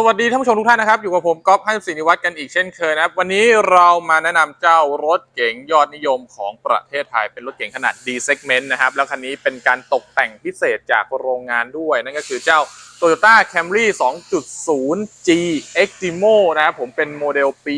สวัสดีท่านผู้ชมทุกท่านนะครับ อยู่กับผมก๊อฟให้ศินิวัฒน์กันอีกเช่นเคยนะครับ วันนี้เรามาแนะนำเจ้ารถเก๋งยอดนิยมของประเทศไทย เป็นรถเก๋งขนาด D segment นะครับ แล้วคันนี้เป็นการตกแต่งพิเศษจากโรงงานด้วย นั่นก็คือเจ้า Toyota Camry 2.0 G Extremo นะครับผมเป็นโมเดลปี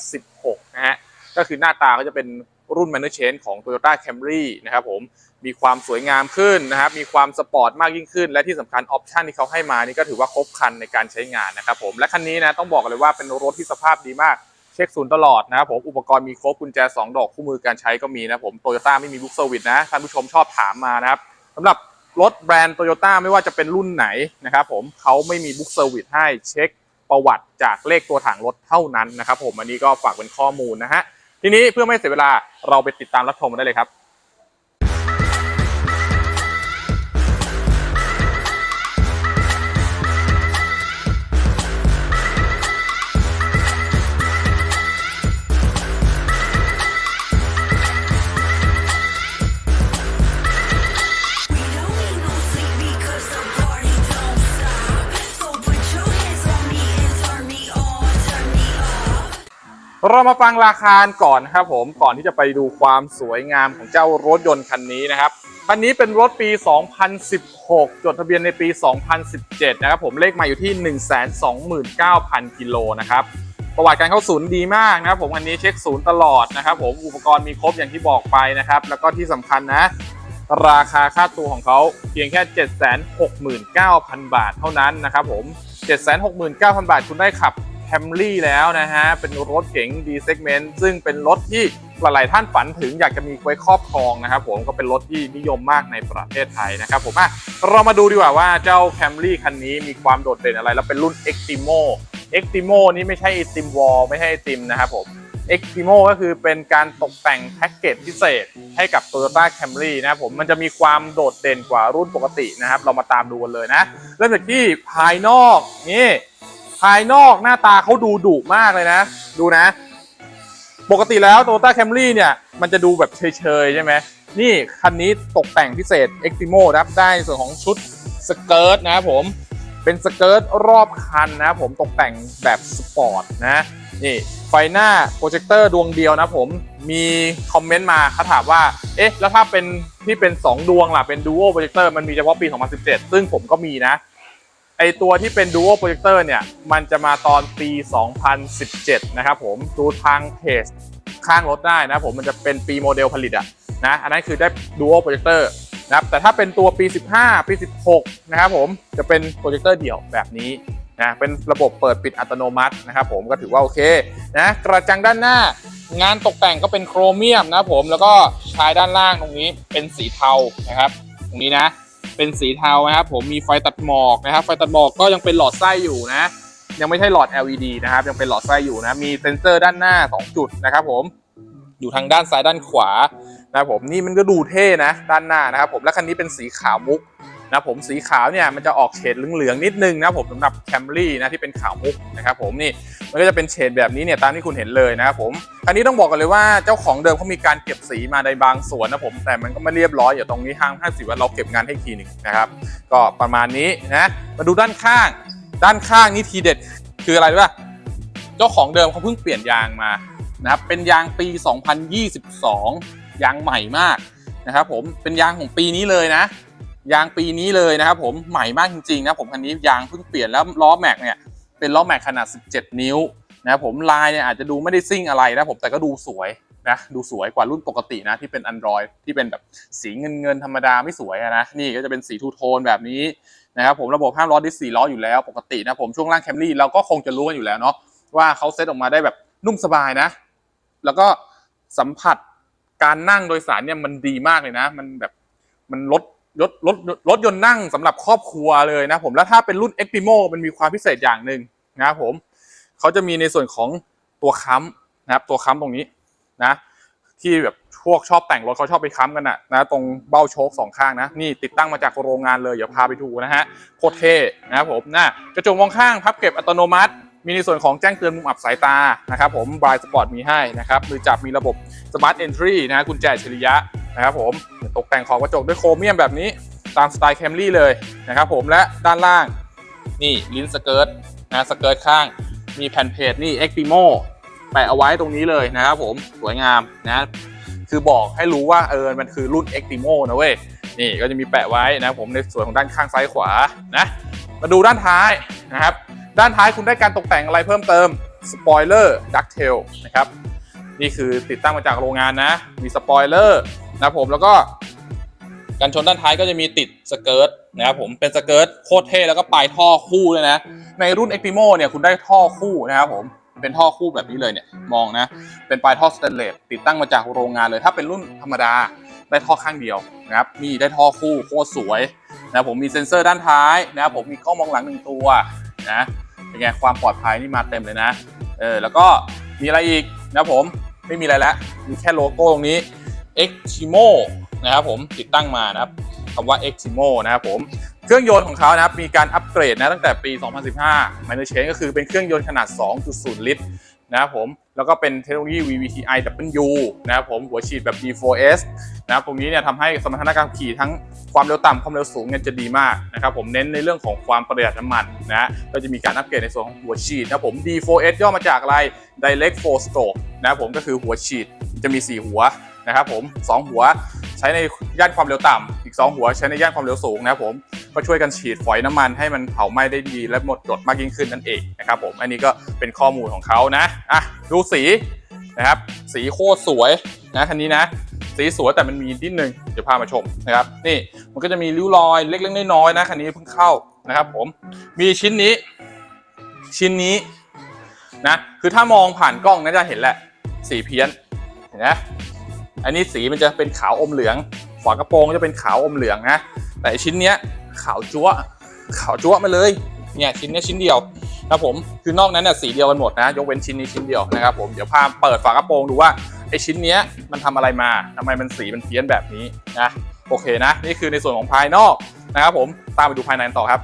2016 นะฮะก็คือหน้าตาก็จะเป็นรุ่น Manor Change ของ Toyota Camry นะครับผม มีความสวยงามขึ้นนะครับ มีความสปอร์ตมากยิ่งขึ้น และที่สำคัญออปชันที่เขาให้มานี่ก็ถือว่าครบครันในการใช้งานนะครับผม และคันนี้นะต้องบอกเลยว่าเป็นรถที่สภาพดีมาก เช็คศูนย์ตลอดนะครับผม อุปกรณ์มีครบกุญแจ 2 ดอกคู่มือการใช้ก็มีนะผมโตโยต้าไม่มีบุ๊กเซอร์วิสนะท่านผู้ชมชอบถามมานะครับสำหรับรถแบรนด์โตโยต้าไม่ว่าจะเป็นรุ่นไหนนะครับผมเขาไม่มีบุ๊กเซอร์วิสให้เช็คประวัติจากเลขตัวถังรถเท่านั้นนะครับผมอันนี้ก็ฝากเป็นข้อมูลนะฮะทีนี้เพื่อไม่เสียเวลาเราไปติดตามรับชมได้เลยครับ เรามาฟังราคาก่อนนะครับผมก่อนที่จะไปดูความสวยงามของเจ้ารถยนต์คันนี้นะครับคันนี้เป็นรถปี 2016 จดทะเบียนในปี 2017 นะครับผมเลขมาอยู่ที่ 129,000 กิโลนะครับประวัติการเข้าศูนย์ดีมากนะครับผมคันนี้เช็คศูนย์ตลอดนะครับผมอุปกรณ์มีครบอย่างที่บอกไปนะครับ แล้วก็ที่สำคัญนะ ราคาค่าตัวของเขาเพียงแค่ 769,000 บาทเท่านั้นนะครับผม 769,000 บาทคุณได้ขับ แคมรี่แล้วนะฮะ เป็นรถเก๋ง D segment ซึ่งเป็นรถที่หลายๆท่านฝันถึงอยากจะมีไว้ครอบครองนะครับผมก็เป็นรถที่นิยมมากในประเทศไทยนะครับผมอะเรามาดูดีกว่าว่าเจ้า Camry คันนี้มีความโดดเด่นอะไร แล้วเป็นรุ่น Extremo Extremo นี่ไม่ใช่ไอติมวอลไม่ใช่ไอติมนะครับผม Extremo ก็คือเป็นการตกแต่งแพ็กเกจพิเศษให้กับ Toyota Camry นะครับผมมันจะมีความโดดเด่นกว่ารุ่นปกตินะครับ เรามาตามดูกันเลยนะ เริ่มจากที่ภายนอกนี่ ภายนอกหน้าตาเขาดูดุมากเลยนะ ดูนะ ปกติแล้ว Toyota Camry เนี่ย มันจะดูแบบเฉยๆใช่ไหมนี่คันนี้ตกแต่งพิเศษ Extremo นะครับได้ส่วนของชุดสเกิร์ตนะครับผมเป็นสเกิร์ตรอบคันนะครับผมตกแต่งแบบสปอร์ตนะนี่ไฟหน้าโปรเจคเตอร์ดวงเดียวนะผมมีคอมเมนต์มาเขาถามว่า เอ๊ะ แล้วถ้าเป็นที่เป็น 2 ดวงล่ะ เป็นดูโอโปรเจคเตอร์มันมีเฉพาะปี 2017 ซึ่งผมก็มีนะ ไอตัวที่เป็น Duo Projector เนี่ย มันจะมาตอนปี 2017 นะครับผมดูทางเพจข้างรถได้นะผมมันจะเป็นปีโมเดลผลิตอะนะอันนั้นคือได้ Duo Projector นะครับแต่ถ้าเป็นตัวปี 15 ปี 16 นะครับผมจะเป็นโปรเจคเตอร์เดี่ยวแบบนี้นะเป็นระบบเปิดปิดอัตโนมัตินะครับผมก็ถือว่าโอเคนะกระจังด้านหน้างานตกแต่งก็เป็นโครเมียมนะผมแล้วก็ชายด้านล่างตรงนี้เป็นสีเทานะครับ ตรงนี้นะ เป็นสีเทานะครับผมมีไฟตัดหมอกนะครับ ไฟตัดหมอกก็ยังเป็นหลอดไส้อยู่นะ ยังไม่ใช่หลอด LED นะครับ ยังเป็นหลอดไส้อยู่นะ มีเซ็นเซอร์ด้านหน้า 2 จุดนะครับผมอยู่ทางด้านซ้ายด้านขวานะครับผมนี่มันก็ดูเท่นะด้านหน้านะครับผมและคันนี้เป็นสีขาวมุก นะผมสีขาวเนี่ยมันจะออกเฉดเหลืองๆนิดนึงนะผมสำหรับ Camry นะที่เป็นขาวมุกนะครับผมนี่มันก็จะเป็นเฉดแบบนี้เนี่ยตามที่คุณเห็นเลยนะครับผมคันนี้ต้องบอกกันเลยว่าเจ้าของเดิมเขามีการเก็บสีมาในบางส่วนนะผมแต่มันก็ไม่เรียบร้อยอย่างตรงนี้ห้างห้าสีว่าเราเก็บงานให้ทีหนึ่งนะครับก็ประมาณนี้นะมาดูด้านข้าง ด้านข้างนี่ทีเด็ดคืออะไรรู้ป่ะเจ้าของเดิมเขาเพิ่งเปลี่ยนยางมานะครับเป็นยางปี 2022 ยางใหม่มากนะครับผมเป็นยางของปีนี้เลยนะ ยางปีนี้เลยนะครับผมใหม่มากจริงๆนะผมคันนี้ยางเพิ่งเปลี่ยนแล้วล้อแม็กเนี่ยเป็นล้อแม็กขนาด 17 นิ้วนะครับผมลายเนี่ยอาจจะดูไม่ได้ซิ่งอะไรนะผมแต่ก็ดูสวยนะดูสวยกว่ารุ่นปกตินะที่เป็น Android ที่เป็นแบบสีเงินเงินธรรมดาไม่สวยนะนี่ก็จะเป็นสีทูโทนแบบนี้นะครับผมระบบห้ามล้อดิสสี่ล้ออยู่แล้วปกตินะผมช่วงล่างแคมรี่เราก็คงจะรู้กันอยู่แล้วเนาะว่าเขาเซตออกมาได้แบบนุ่มสบายนะ แล้วก็สัมผัสการนั่งโดยสารเนี่ยมันดีมากเลยนะ มันแบบมันลด รถรถรถยนต์นั่งสำหรับครอบครัวเลยนะผมแล้วถ้าเป็นรุ่น Extremo มันมีความพิเศษอย่างหนึ่งนะครับผมเขาจะมีในส่วนของตัวค้ำนะครับตัวค้ำตรงนี้นะที่แบบพวกชอบแต่งรถเขาชอบไปค้ำกันนะนะตรงเบ้าโชคสองข้างนะนี่ติดตั้งมาจากโรงงานเลยเดี๋ยวพาไปดูนะฮะโคตรเท่นะครับผมนะกระจกมองข้างพับเก็บอัตโนมัติ มีในส่วนของแจ้งเตือนมุมอับสายตานะครับผมบรายสปอร์ตมีให้นะครับมือจับมีระบบ Smart Entry นะฮะกุญแจอัจฉริยะ นะครับผมตกแต่งขอบกระจกด้วยโครเมียมแบบนี้ตามสไตล์แคมรี่เลยนะครับผมและด้านล่างนี่ลิ้นสเกิร์ตนะสเกิร์ตข้างมีแผ่นเพจนี่ e x t i m o แปะเอาไว้ตรงนี้เลยนะครับผมสวยงามนะคือบอกให้รู้ว่าเออมันคือรุ่น e x t i m o นะเว้ยนี่ก็จะมีแปะไว้นะครับผมในส่วนของด้านข้างซ้ายขวานะมาดูด้านท้ายนะครับด้านท้ายคุณได้การตกแต่งอะไรเพิ่มเติมสปอยเลอร์ดักเทลนะครับนี่คือติดตั้งมาจากโรงงานนะ มีสปอยเลอร์ นะครับผมแล้วก็กันชนด้านท้ายก็จะมีติดสเกิร์ตนะครับผมเป็นสเกิร์ตโคตรเท่แล้วก็ปลายท่อคู่เลยนะ ในรุ่น e x t i m o เนี่ยคุณได้ท่อคู่นะครับผมเป็นท่อคู่แบบนี้เลยเนี่ยมองนะ เป็นปลายท่อสแตนเลสติดตั้งมาจากโรงงานเลย ถ้าเป็นรุ่นธรรมดาได้ท่อข้างเดียวนะครับนี่ได้ท่อคู่โคตรสวยนะผมมีเซ็นเซอร์ด้านท้ายนะครับผมมีกล้องมองหลังหนึ่งตัวนะเป็นไงความปลอดภัยนี่มาเต็มเลยนะเออแล้วก็มีอะไรอีกนะผมไม่มีอะไรแล้วมีแค่โลโก้ตรงนี้ Eximo นะครับผมติดตั้งมานะครับคำว่า Eximo นะครับผมเครื่องยนต์ของเขานะครับมีการอัปเกรดนะตั้งแต่ปี 2015 Minor Change ก็คือเป็นเครื่องยนต์ขนาด 2.0 ลิตรนะครับผมแล้วก็เป็นเทคโนโลยี VVTi W นะครับผมหัวฉีดแบบ D4S นะครับตรงนี้เนี่ยทำให้สมรรถนะการขี่ทั้งความเร็วต่ำความเร็วสูงเนี่ยจะดีมากนะครับผมเน้นในเรื่องของความประหยัดน้ำมันนะก็จะมีการอัปเกรดในส่วนของหัวฉีดนะครับผม D4S ย่อมาจากอะไร Direct 4 Stroke นะครับผมก็คือหัวฉีดจะมี 4 หัว นะครับผม 2 หัวใช้ในย่านความเร็วต่ำอีก 2 หัวใช้ในย่านความเร็วสูงนะครับผมก็ช่วยกันฉีดฝอยน้ำมันให้มันเผาไหม้ได้ดีและหมดจดมากยิ่งขึ้นนั่นเองนะครับผมอันนี้ก็เป็นข้อมูลของเขานะอะดูสีนะครับสีโคตรสวยนะคันนี้นะสีสวยแต่มันมีนิดนึงเดี๋ยวพามาชมนะครับนี่มันก็จะมีริ้วรอยเล็กๆน้อยๆนะคันนี้เพิ่งเข้านะครับผมมีชิ้นนี้ ชิ้นนี้นะคือถ้ามองผ่านกล้องน่าจะเห็นแหละสีเพี้ยนเห็นไหม อันนี้สีมันจะเป็นขาวอมเหลือง ฝากระโปรงจะเป็นขาวอมเหลืองนะ แต่ชิ้นเนี้ยขาวจั๊วะขาวจั๊วะมาเลย เนี่ยชิ้นเนี้ยชิ้นเดียวนะผม คือนอกนั้นเนี่ยสีเดียวกันหมดนะ ยกเว้นชิ้นนี้ชิ้นเดียวนะครับผม เดี๋ยวพาเปิดฝากระโปรงดูว่าไอชิ้นเนี้ยมันทำอะไรมาทำไมมันสีมันเพี้ยนแบบนี้นะ โอเคนะ นี่คือในส่วนของภายนอกนะครับผม ตามไปดูภายในกันต่อครับ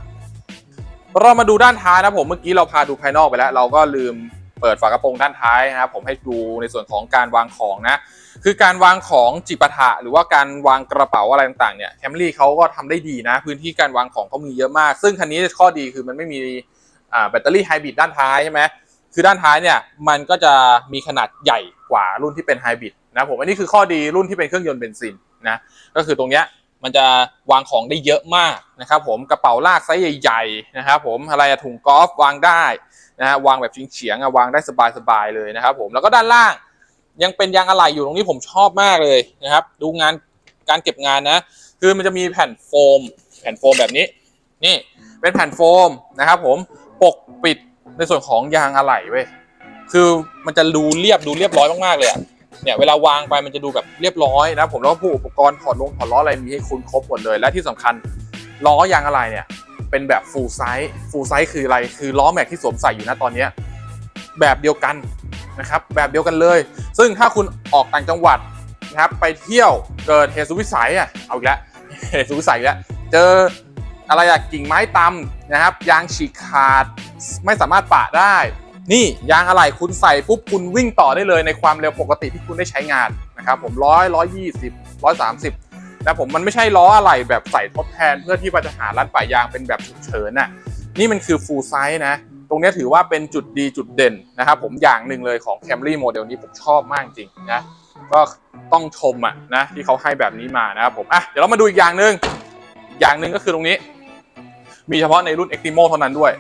เรามาดูด้านท้ายนะผม เมื่อกี้เราพาดูภายนอกไปแล้ว เราก็ลืมเปิดฝากระโปรงด้านท้ายนะครับผมให้ดูในส่วนของการวางของนะ คือการวางของจิปาถะหรือว่าการวางกระเป๋าอะไรต่างๆเนี่ยแคมรี่เขาก็ทำได้ดีนะ พื้นที่การวางของเขามีเยอะมาก ซึ่งคันนี้ข้อดีคือมันไม่มีแบตเตอรี่ไฮบริดด้านท้ายใช่ไหมคือด้านท้ายเนี่ยมันก็จะมีขนาดใหญ่กว่ารุ่นที่เป็นไฮบริดนะผมอันนี้คือข้อดีรุ่นที่เป็นเครื่องยนต์เบนซินนะก็คือตรงเนี้ยมันจะวางของได้เยอะมากนะครับผมกระเป๋าลากไซส์ใหญ่ๆนะครับผมอะไรถุงกอล์ฟวางได้นะฮะวางแบบเฉียงๆวางได้สบายๆเลยนะครับผมแล้วก็ด้านล่าง ยังเป็นยางอะไหล่อยู่ตรงนี้ผมชอบมากเลยนะครับ ดูงานการเก็บงานนะ คือมันจะมีแผ่นโฟม แผ่นโฟมแบบนี้ นี่เป็นแผ่นโฟมนะครับ ผมปกปิดในส่วนของยางอะไหล่เว้ยคือมันจะดูเรียบดูเรียบร้อยมากๆเลยอะเนี่ยเวลาวางไปมันจะดูแบบเรียบร้อยนะผมแล้วก็ผู้อุปกรณ์ถอดลงถอดล้ออะไรมีให้คุณครบหมดเลย และที่สำคัญล้อยางอะไหล่เนี่ยเป็นแบบ full size full size คืออะไร คือล้อแม็กที่สวมใส่อยู่นะตอนเนี้ยแบบเดียวกัน นะครับแบบเดียวกันเลย ซึ่งถ้าคุณออกต่างจังหวัดนะครับไปเที่ยวเกิดเหตุสุวิสัยอะเอาอีกแล้วเหตุสุวิสัยอีกแล้วเจออะไรอะกิ่งไม้ตำนะครับยางฉีกขาดไม่สามารถปะได้ นี่ยางอะไหล่คุณใส่ปุ๊บคุณวิ่งต่อได้เลยในความเร็วปกติที่คุณได้ใช้งานนะครับผมร้อยร้อยยี่สิบร้อยสามสิบนะผมมันไม่ใช่ล้ออะไหล่แบบใส่ทดแทนเพื่อที่ว่าจะหารัดป่ายางเป็นแบบฉุกเฉินน่ะนี่มันคือ full size นะ รงนี้ถือว่าเป็นจุดดีจุดเด่นนะครับผมอย่างหนึ่งเลยของ Camry โมเดลนี้ผมชอบมากจริงนะก็ต้องชมอะนะที่เขาให้แบบนี้มานะครับผมอะเดี๋ยวเรามาดูอีกอย่างหนึ่งอย่างหนึ่งก็คือตรงนี้ มีเฉพาะในรุ่น Extremo เท่านั้นด้วย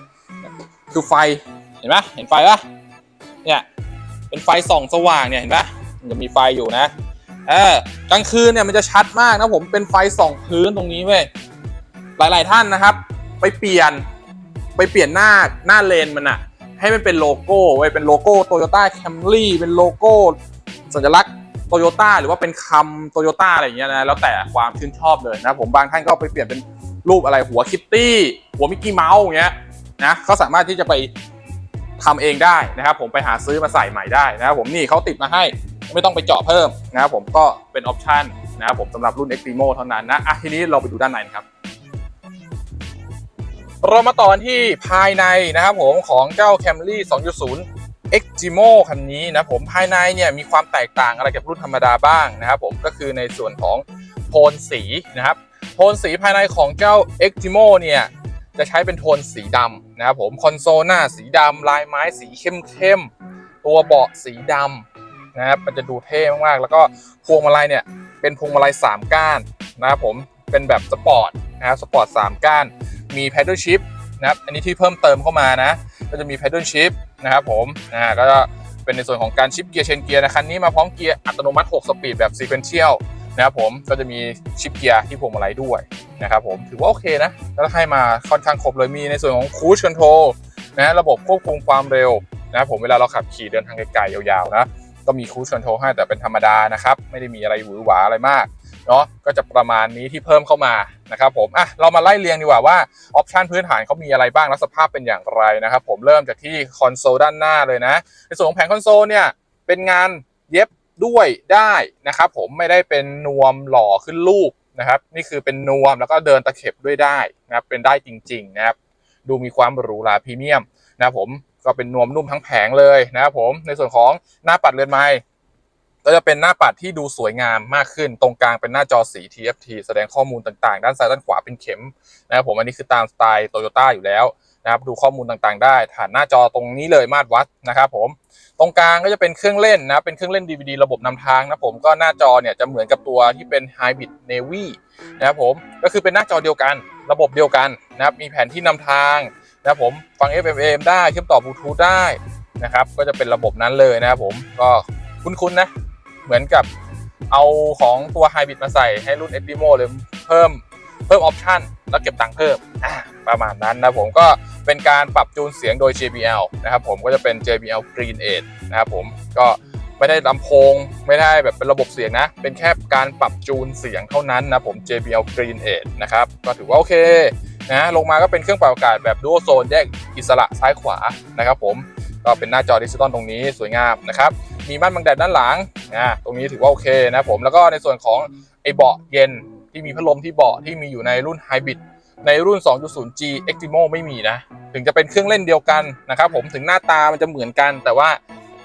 คือไฟเห็นไหมเห็นไฟปะเนี่ยเป็นไฟส่องสว่างเนี่ยเห็นปะมันจะมีไฟอยู่นะเออกลางคืนเนี่ยมันจะชัดมากนะผมเป็นไฟส่องพื้นตรงนี้เว้ยหลาย ๆ ท่านนะครับ ไปเปลี่ยน ไปเปลี่ยนหน้าหน้าเลนมันอะให้มันเป็นโลโก้ไว้เป็นโลโก้โตโยต้าแคมรี่เป็นโลโก้สัญลักษณ์โตโยต้าหรือว่าเป็นคำโตโยต้าอะไรอย่างเงี้ยนะแล้วแต่ความชื่นชอบเลยนะผมบางท่านก็ไปเปลี่ยนเป็นรูปอะไรหัวคิตตี้หัวมิกกี้เมาส์อย่างเงี้ยนะเขาสามารถที่จะไปทำเองได้นะครับผมไปหาซื้อมาใส่ใหม่ได้นะครับผมนี่เขาติดมาให้ไม่ต้องไปเจาะเพิ่มนะครับผมก็เป็นออปชันนะครับผมสำหรับรุ่น Extremo เท่านั้นนะอะทีนี้เราไปดูด้านในครับ เรามาต่อกันที่ภายในนะครับผมของเจ้า Camry 2.0 Extremo คันนี้นะผมภายในเนี่ยมีความแตกต่างอะไรกับรุ่นธรรมดาบ้างนะครับผมก็คือในส่วนของโทนสีนะครับโทนสีภายในของเจ้า Extremo เนี่ยจะใช้เป็นโทนสีดำนะครับผมคอนโซลหน้าสีดำลายไม้สีเข้มๆตัวเบาะสีดำนะครับมันจะดูเท่มากๆแล้วก็พวงมาลัยเนี่ยเป็นพวงมาลัย3ก้านนะครับผมเป็นแบบสปอร์ตนะครับสปอร์ต3ก้าน มี paddle shift นะครับ อันนี้ที่เพิ่มเติมเข้ามานะ ก็จะมี paddle shift นะครับผมนะก็จะเป็นในส่วนของการชิปเกียร์เชนเกียร์นะคันนี้มาพร้อมเกียร์อัตโนมัติ 6 สปีดแบบ sequential นะครับผมก็จะมีชิปเกียร์ที่พวงมาลัยด้วยนะครับผมถือว่าโอเคนะแล้วให้มาค่อนข้างครบเลยมีในส่วนของ cruise control นะระบบควบคุมความเร็วนะครับผมเวลาเราขับขี่เดินทางไกลๆยาวๆนะก็มี cruise control ให้แต่เป็นธรรมดานะครับ ไม่ได้มีอะไรหวือหวาอะไรมาก เนาะก็จะประมาณนี้ที่เพิ่มเข้ามานะครับผมอะเรามาไล่เรียงดีกว่าว่าออปชันพื้นฐานเขามีอะไรบ้างและสภาพเป็นอย่างไรนะครับผมเริ่มจากที่คอนโซลด้านหน้าเลยนะ ในส่วนของแผงคอนโซลเนี่ยเป็นงานเย็บด้วยได้นะครับผมไม่ได้เป็นนวมหล่อขึ้นรูปนะครับนี่คือเป็นนวมแล้วก็เดินตะเข็บด้วยได้นะครับเป็นได้จริงๆนะครับดูมีความหรูหราพรีเมียมนะครับผมก็เป็นนวมนุ่มทั้งแผงเลยนะครับผมในส่วนของหน้าปัดเรือนไม้ ก็จะเป็นหน้าปัดที่ดูสวยงามมากขึ้น ตรงกลางเป็นหน้าจอสี TFT แสดงข้อมูลต่างๆ ด้านซ้ายด้านขวาเป็นเข็มนะครับผมอันนี้คือตามสไตล์โตโยต้าอยู่แล้วนะครับดูข้อมูลต่างๆ ได้ผ่านหน้าจอตรงนี้เลยมาตรวัดนะครับผมตรงกลางก็จะเป็นเครื่องเล่นนะเป็นเครื่องเล่น DVD ระบบนำทางนะผมก็หน้าจอเนี่ยจะเหมือนกับตัวที่เป็น Hybrid Navy นะครับผมก็คือเป็นหน้าจอเดียวกันระบบเดียวกันนะครับมีแผนที่นำทางนะครับผมฟัง FMM ได้เชื่อมต่อบลูทูธได้นะครับก็จะเป็นระบบนั้นเลยนะครับผมก็คุ้นๆนะ เหมือนกับเอาของตัว Hybrid มาใส่ให้รุ่น Edimo เลยเพิ่มเพิ่มออปชันแล้วเก็บตังค์เพิ่มประมาณนั้นนะผมก็เป็นการปรับจูนเสียงโดย JBL นะครับผมก็จะเป็น JBL Green 8นะครับผมก็ไม่ได้ลำโพงไม่ได้แบบเป็นระบบเสียงนะ เป็นแค่การปรับจูนเสียงเท่านั้นนะผม JBL Green 8นะครับก็ถือว่าโอเคนะลงมาก็เป็นเครื่องปรับอากาศแบบ Dual Zone แยกอิสระซ้ายขวานะครับผม ก็เป็นหน้าจอดิจิตอลตรงนี้สวยงามนะครับ มีม่านบังแดดด้านหลังนะตรงนี้ถือว่าโอเคนะผมแล้วก็ในส่วนของไอเบาะเย็นที่มีพัดลมที่เบาะที่มีอยู่ในรุ่น Hybrid ในรุ่น 2.0G Extremo ไม่มีนะ ถึงจะเป็นเครื่องเล่นเดียวกันนะครับผมถึงหน้าตามันจะเหมือนกัน แต่ว่า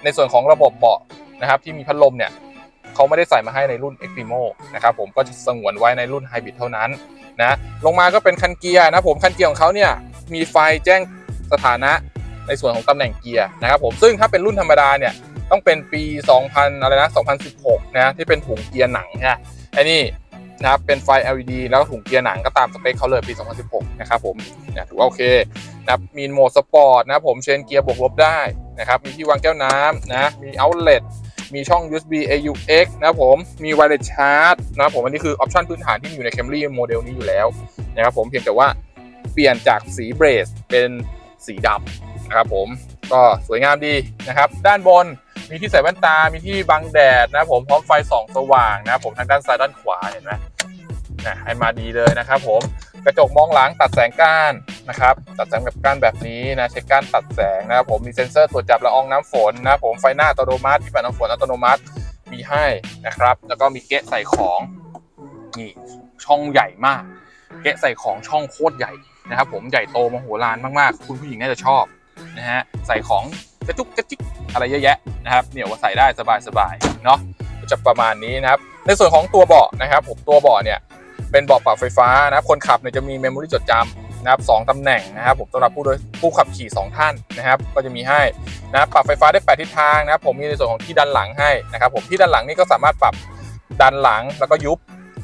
ในส่วนของระบบเบาะนะครับที่มีพัดลมเนี่ยเขาไม่ได้ใส่มาให้ในรุ่น Extremo นะครับผมก็จะสงวนไว้ในรุ่น Hybrid เท่านั้นนะลงมาก็เป็นคันเกียร์นะผมคันเกียร์ของเขาเนี่ยมีไฟแจ้งสถานะ ในส่วนของตำแหน่งเกียร์นะครับผมซึ่งถ้าเป็นรุ่นธรรมดาเนี่ยต้องเป็นปี 2000 อะไรนะ 2016 นะที่เป็นถุงเกียร์หนังนะไอ้นี่นะครับเป็นไฟ LED แล้วก็ถุงเกียร์หนังก็ตามสเปคเขาเลยปี 2016 นะครับผมเนี่ยถือว่าโอเคนะครับมีโหมดสปอร์ตนะครับผมเชนเกียร์บวกลบได้นะครับมีที่วางแก้วน้ำนะมีเอาท์เล t มีช่อง USB AUX นะครับผมมีไวเลสชาร์จนะครับผมอันนี้คือออปชันพื้นฐานที่อยู่ใน Camry โมเดลนี้อยู่แล้วนะครับผมเพียงแต่ว่าเปลี่ยนจากสีเบรสเป็นสีดำ นะครับผมก็สวยงามดีนะครับ ด้านบนมีที่ใส่แว่นตา มีที่บังแดดนะผมพร้อมไฟส่องสว่างนะผมทางด้านซ้ายด้านขวาเห็นไหมนะให้มาดีเลยนะครับผมกระจกมองหลังตัดแสงก้านนะครับตัดแสงแบบก้านแบบนี้นะใช้ก้านตัดแสงนะครับผมมีเซ็นเซอร์ตรวจจับละอองน้ำฝนนะผมไฟหน้าอัตโนมัติที่ปัดน้ำฝนอัตโนมัติมีให้นะครับ แล้วก็มีเกะใส่ของนี่ช่องใหญ่มาก เกะใส่ของช่องโคตรใหญ่นะครับผมใหญ่โตมโหฬารมากๆ คุณผู้หญิงน่าจะชอบ นะฮะใส่ของกระจุกกระจิกอะไรเยอะแยะนะครับเนี่ยว่าใส่ได้สบายๆเนาะจะประมาณนี้นะครับในส่วนของตัวเบาะนะครับผมตัวเบาะเนี่ยเป็นเบาะปรับไฟฟ้านะครับคนขับเนี่ยจะมีเมมโมรี่จดจำนะครับสองตำแหน่งนะครับผมสำหรับผู้โดยผู้ขับขี่ 2 ท่านนะครับ ก็จะมีให้นะรปรับไฟฟ้าได้ 8 ทิศทางนะครับผมมีในส่วนของที่ดันหลังให้นะครับผมที่ดันหลังนี่ก็สามารถปรับดันหลังแล้วก็ยุบ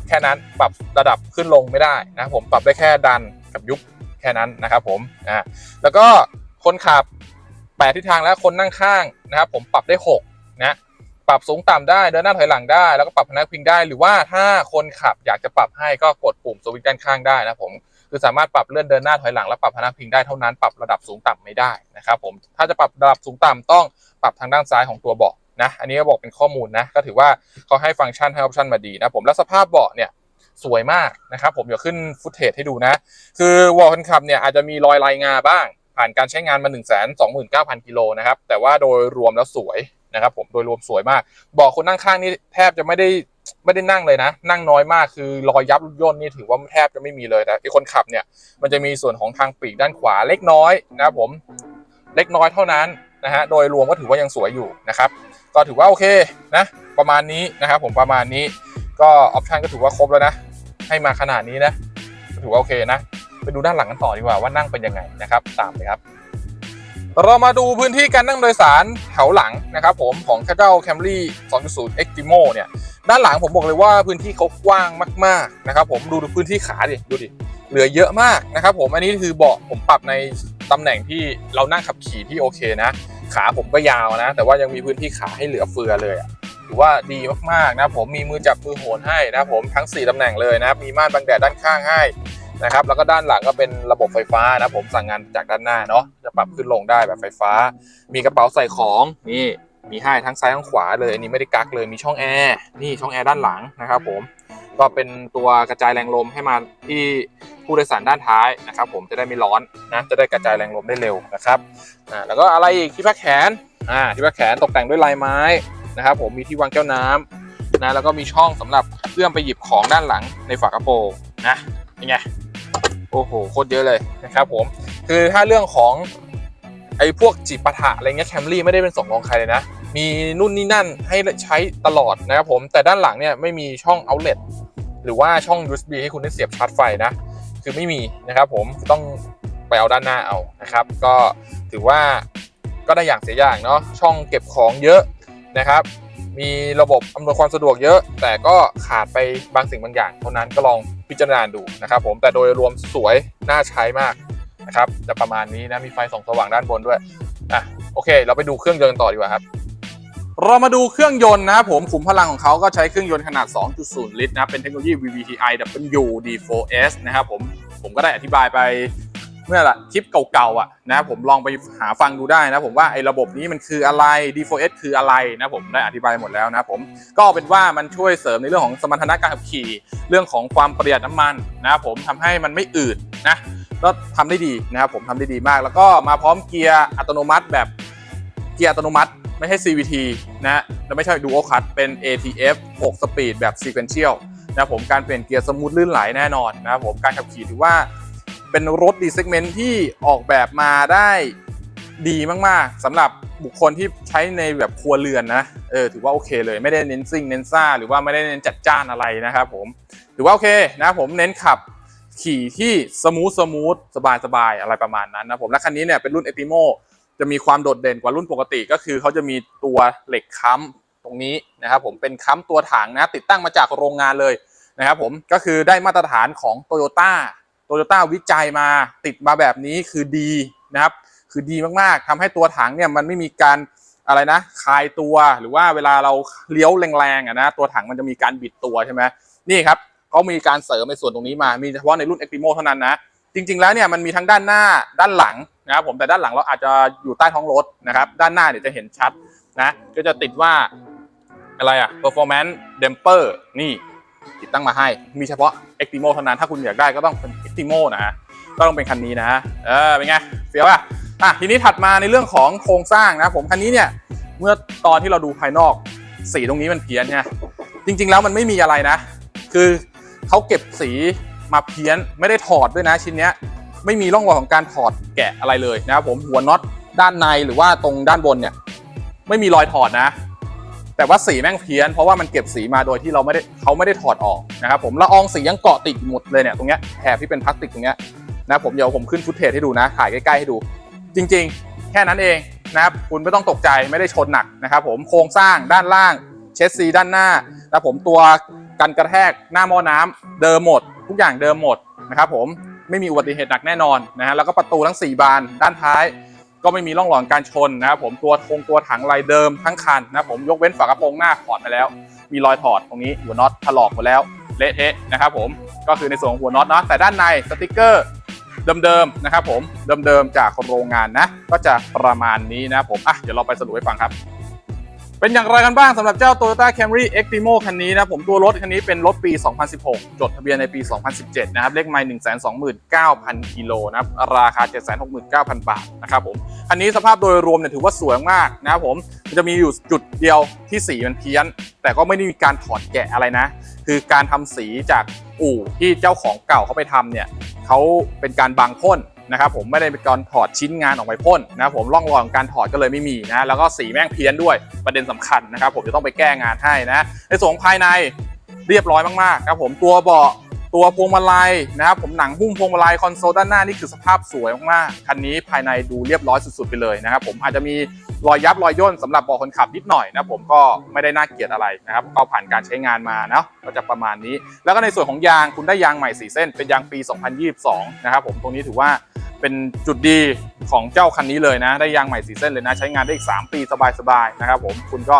แค่นั้นปรับระดับขึ้นลงไม่ได้นะครับผมปรับได้แค่ดันกับยุบแค่นั้นนะครับผมอ่าแล้วก็ คนขับ8ทิศทางแล้วคนนั่งข้างนะครับ ผมปรับได้6นะปรับสูงต่ำได้เดินหน้าถอยหลังได้ แล้วก็ปรับพนักพิงได้ หรือว่าถ้าคนขับอยากจะปรับให้ก็กดปุ่มสวิตช์ด้านข้างได้นะผมคือสามารถปรับเลื่อนเดินหน้าถอยหลังและปรับพนักพิงได้เท่านั้น ปรับระดับสูงต่ำไม่ได้นะครับผมถ้าจะปรับระดับสูงต่ำต้องปรับทางด้านซ้ายของตัวเบาะนะอันนี้ก็บอกเป็นข้อมูลนะก็ถือว่าเขาให้ฟังก์ชันให้ออปชันมาดีนะผมแล้วสภาพเบาะเนี่ยสวยมากนะครับผมเดี๋ยวขึ้นฟุตเทจให้ดูนะ คือวอลคนขับเนี่ยอาจจะมีรอยลายงาบ้าง ผ่านการใช้งานมา 1 2 9 0 0 0 กิโลนะครับ แต่ว่าโดยรวมแล้วสวยนะครับ ผมโดยรวมสวยมากเบาะคนนั่งข้างนี่แทบจะไม่ได้ไม่ได้นั่งเลยนะ นั่งน้อยมากคือรอยยับย่นนี่ถือว่าแทบจะไม่มีเลยแต่ไอ้คนขับเนี่ยมันจะมีส่วนของทางปีกด้านขวาเล็กน้อยนะครับผมเล็กน้อยเท่านั้นนะฮะโดยรวมก็ถือว่ายังสวยอยู่นะครับ ก็ถือว่าโอเคนะ ประมาณนี้นะครับผมประมาณนี้ก็ออปชันก็ถือว่าครบแล้วนะ ให้มาขนาดนี้นะถือว่าโอเคนะ ไปดูด้านหลังกันต่อดีกว่าว่านั่งเป็นยังไงนะครับตามเลยครับ เรามาดูพื้นที่การนั่งโดยสารแถวหลังนะครับผมของเจ้า Camry 2.0 Extremo เนี่ยด้านหลังผมบอกเลยว่าพื้นที่เขากว้างมากๆนะครับผมดูดูพื้นที่ขาดิดูดิเหลือเยอะมากนะครับผมอันนี้คือเบาะผมปรับในตำแหน่งที่เรานั่งขับขี่ที่โอเคนะ ขาผมก็ยาวนะ แต่ว่ายังมีพื้นที่ขาให้เหลือเฟือเลยถือว่าดีมากๆนะผมมีมือจับมือโหนให้นะครับผมทั้ง 4ตำแหน่งเลยนะครับมีม่านบังแดดด้านข้างให้ นะครับแล้วก็ด้านหลังก็เป็นระบบไฟฟ้านะผมสั่งงานจากด้านหน้าเนาะจะปรับขึ้นลงได้แบบไฟฟ้า มีกระเป๋าใส่ของนี่มีให้ทั้งซ้ายทั้งขวาเลยอันนี้ไม่ได้กักเลยมีช่องแอร์นี่ช่องแอร์ด้านหลังนะครับผมก็เป็นตัวกระจายแรงลมให้มาที่ผู้โดยสารด้านท้ายนะครับผมจะได้ไม่ร้อนนะจะได้กระจายแรงลมได้เร็วนะครับอ่าแล้วก็อะไรอีกที่พักแขนอ่าที่พักแขนตกแต่งด้วยลายไม้นะครับผมมีที่วางแก้วน้ำนะแล้วก็มีช่องสำหรับเอื้อมไปหยิบของด้านหลังในฝากระโปรงนะยังไง โอ้โหโคตรเยอะเลยนะครับผมคือถ้าเรื่องของไอ้พวกจิปาถะอะไรเงี้ยแคมรี่ไม่ได้เป็นสองรองใครเลยนะ มีนู่นนี่นั่นให้ใช้ตลอดนะครับผมแต่ด้านหลังเนี่ยไม่มีช่อง outlet หรือว่าช่อง USB ให้คุณได้เสียบชาร์จไฟนะ คือไม่มีนะครับผมต้องไปเอาด้านหน้าเอานะครับ ก็ถือว่าก็ได้อย่างเสียอย่างเนาะช่องเก็บของเยอะนะครับ มีระบบอำนวยความสะดวกเยอะ แต่ก็ขาดไปบางสิ่งบางอย่างเท่านั้นก็ลอง พิจารณาดูนะครับผมแต่โดยรวมสวยน่าใช้มากนะครับจะประมาณนี้นะมีไฟส่องสว่างด้านบนด้วยอะโอเค เราไปดูเครื่องยนต์ต่อดีกว่าครับ เรามาดูเครื่องยนต์นะครับผมขุมพลังของเขาก็ใช้เครื่องยนต์ขนาด 2.0 ลิตรนะเป็นเทคโนโลยี VVTi WD4S นะครับผมผมก็ได้อธิบายไป เมื่อละคลิปเก่าๆอะนะผมลองไปหาฟังดูได้นะผมว่าไอ้ระบบนี้มันคืออะไร D4S คืออะไรนะผมได้อธิบายหมดแล้วนะผมก็เป็นว่ามันช่วยเสริมในเรื่องของสมรรถนะการขับขี่ เรื่องของความประหยัดน้ำมันนะผมทำให้มันไม่อืดนะก็ทำได้ดีนะครับผมทำได้ดีมาก แล้วก็มาพร้อมเกียร์อัตโนมัติแบบเกียร์อัตโนมัติไม่ใช่ CVT นะและไม่ใช่ Dual Clutch เป็น ATF 6 Speed แบบ Sequential นะผมการเปลี่ยนเกียร์สมูทลื่นไหลแน่นอนนะครับผมการขับขี่ถือว่า เป็นรถดีเซกเมนต์ที่ออกแบบมาได้ดีมากๆสำหรับบุคคลที่ใช้ในแบบครัวเรือนนะเออถือว่าโอเคเลยไม่ได้เน้นซิ่งเน้นซ่าหรือว่าไม่ได้เน้นจัดจ้านอะไรนะครับผมถือว่าโอเคนะผมเน้นขับขี่ที่สมูทสมูทสบายสบายอะไรประมาณนั้นนะผมและคันนี้เนี่ยเป็นรุ่น e t i m o จะมีความโดดเด่นกว่ารุ่นปกติก็คือเขาจะมีตัวเหล็กค้ำตรงนี้นะครับผมเป็นค้ำตัวถังนะติดตั้งมาจากโรงงานเลยนะครับผมก็คือได้มาตรฐานของ t o y ยต้า โตโยต้าวิจัยมาติดมาแบบนี้คือดีนะครับ คือดีมากๆทำให้ตัวถังเนี่ยมันไม่มีการอะไรนะคลายตัวหรือว่าเวลาเราเลี้ยวแรงๆอะนะตัวถังมันจะมีการบิดตัวใช่ไหมนี่ครับเขามีการเสริมในส่วนตรงนี้มา มีเฉพาะในรุ่น e x t r e m o เท่านั้นนะ จริง ๆ แล้วเนี่ยมันมีทั้งด้านหน้าด้านหลังนะครับผมแต่ด้านหลังเราอาจจะอยู่ใต้ท้องรถนะครับด้านหน้าเนี่ยจะเห็นชัดนะก็จะติดว่าอะไรอะ performance damper นี่ติดตั้งมาให้ มีเฉพาะ e x t r e m o เท่านั้น ถ้าคุณอยากได้ก็ต้องเป็น e x t r e m o นะฮะก็ต้องเป็นคันนี้นะเออเป็นไงเฟี้ยวอะอะทีนี้ถัดมาในเรื่องของโครงสร้างนะผมคันนี้เนี่ยเมื่อตอนที่เราดูภายนอกสีตรงนี้มันเพี้ยนไงจริง ๆ แล้วมันไม่มีอะไรนะ คือเขาเก็บสีมาเพี้ยนไม่ได้ถอดด้วยนะชิ้นเนี้ยไม่มีร่องรอยของการถอดแกะอะไรเลยนะครับผมหัวน็อตด้านในหรือว่าตรงด้านบนเนี่ย ไม่มีรอยถอดนะ แต่ว่าสีแม่งเพี้ยนเพราะว่ามันเก็บสีมาโดยที่เราไม่ได้เขาไม่ได้ถอดออกนะครับผมละอองสียังเกาะติดหมดเลยเนี่ยตรงเนี้ยแถบที่เป็นพลาสติกตรงเนี้ยนะผมเดี๋ยวผมขึ้นฟุตเทจให้ดูนะถ่ายใกล้ๆให้ดู จริง ๆ แค่นั้นเองนะครับคุณไม่ต้องตกใจไม่ได้ชนหนักนะครับผมโครงสร้างด้านล่างเชสซีด้านหน้าแล้วผมตัวกันกระแทกหน้าหม้อน้ำเดิมหมด ทุกอย่างเดิมหมดนะครับผมไม่มีอุบัติเหตุหนักแน่นอนนะฮะแล้วก็ประตูทั้ง 4 บานด้านท้าย ก็ไม่มีร่องรอยการชนนะครับผมตัวทงตัวถังลายเดิมทั้งคันนะผมยกเว้นฝากระโปรงหน้าถอดไปแล้ว มีรอยถอดตรงนี้หัวน็อตถลอกหมดแล้วเละเทะนะครับผมก็คือในส่วนของหัวน็อตเนาะแต่ด้านในสติกเกอร์เดิมๆนะครับผมเดิมๆจากโรงงานนะ ก็จะประมาณนี้นะครับผมอะเดี๋ยวเราไปสรุปให้ฟังครับ เป็นอย่างไรกันบ้างสำหรับเจ้า Toyota Camry Extremo คันนี้นะผมตัวรถคันนี้เป็นรถปี 2016 จดทะเบียนในปี 2017 นะครับเลขไมล์129,000 กิโลนะครับราคา 769,000 บาทนะครับผมคันนี้สภาพโดยรวมเนี่ยถือว่าสวยมากนะครับผมมันจะมีอยู่จุดเดียวที่สีมันเพี้ยน แต่ก็ไม่ได้มีการถอดแกะอะไรนะ คือการทำสีจากอู่ที่เจ้าของเก่าเขาไปทำเนี่ยเขาเป็นการบางพ่น นะครับผมไม่ได้เป็นการถอดชิ้นงานออกไปพ่นนะครับผมร่องรอยของการถอดก็เลยไม่มีนะแล้วก็สีแม่งเพี้ยนด้วยประเด็นสำคัญนะครับผมจะต้องไปแก้งานให้นะในส่วนภายในเรียบร้อยมากๆครับผมตัวเบาะตัวพวงมาลัยนะครับผมหนังหุ้มพวงมาลัยคอนโซลด้านหน้านี่คือสภาพสวยมากๆคันนี้ภายในดูเรียบร้อยสุดๆไปเลยนะครับผมอาจจะมี รอยยับรอยย่นสำหรับเบาะคนขับนิดหน่อยนะผมก็ไม่ได้น่าเกลียดอะไรนะครับก็ผ่านการใช้งานมานะก็จะประมาณนี้ แล้วก็ในส่วนของยางคุณได้ยางใหม่4เส้น เป็นยางปี 2022 นะครับผมตรงนี้ถือว่าเป็นจุดดีของเจ้าคันนี้เลยนะ ได้ยางใหม่4เส้นเลยนะ ใช้งานได้อีก 3 ปีสบายๆนะครับผมคุณก็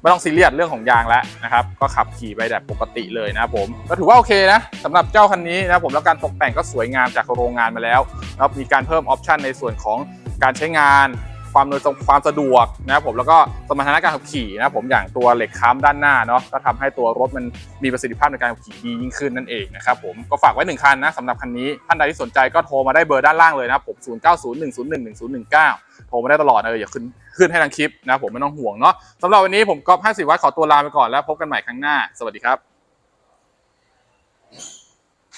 ไม่ต้องซีเรียสเรื่องของยางแล้วนะครับ ก็ขับขี่ไปแบบปกติเลยนะผม ก็ถือว่าโอเคนะสำหรับเจ้าคันนี้นะผมแล้วการตกแต่งก็สวยงามจากโรงงานมาแล้วแล้วมีการเพิ่มออปชันในส่วนของการใช้งาน ความโดยความสะดวกนะครับผมแล้วก็สมรรถนะการขับขี่นะครับผมอย่างตัวเหล็กค้ำด้านหน้าเนาะก็ทำให้ตัวรถมันมีประสิทธิภาพในการขับขี่ดียิ่งขึ้นนั่นเองนะครับผมก็ฝากไว้หนึ่งคันนะสำหรับคันนี้ท่านใดที่สนใจก็โทรมาได้เบอร์ด้านล่างเลยนะครับผม0 9 0 1 0 1 1 0 1 9 โทรมาได้ตลอดเลยอย่าขึ้นขึ้นให้ทางคลิปนะครับผมไม่ต้องห่วงเนาะสำหรับวันนี้ผมก๊อฟ50วัตขอตัวลาไปก่อนแล้วพบกันใหม่ครั้งหน้า สวัสดีครับ